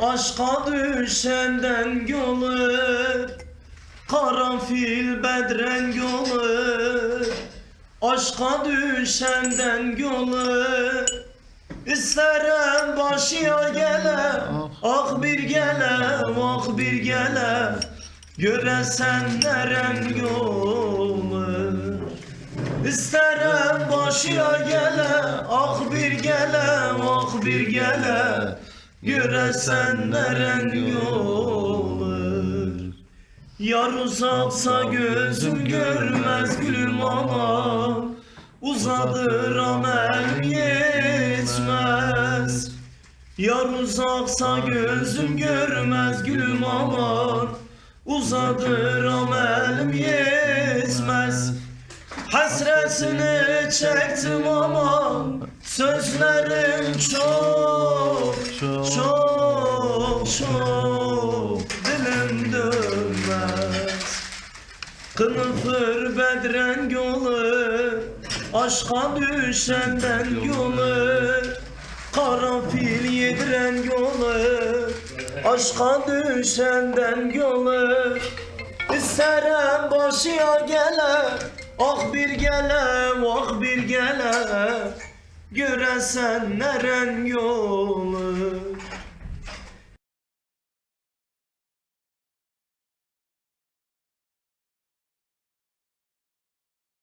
Aşka düşenden yolu Karanfil bedrenk yolu. Aşka düşenden yolu İsterim başıya gele Ah bir gele ah bir gele Göresen nerem yolu? İsterim başıya gele Ah bir gele ah bir gele Göresen neren yolu Yar uzaksa gözüm görmez gülüm ama Uzadır amel yetmez. Yar uzaksa gözüm görmez gülüm aman Uzadır amelim yetmez. Hasretini çektim ama Sözlerim çok Kınıfır bedren yolu Aşka düşenden yolu. Karanfil yediren yolu Aşka düşenden yolu. İsterim başıya gele Ah bir gele ah bir gele. Göresen neren yolu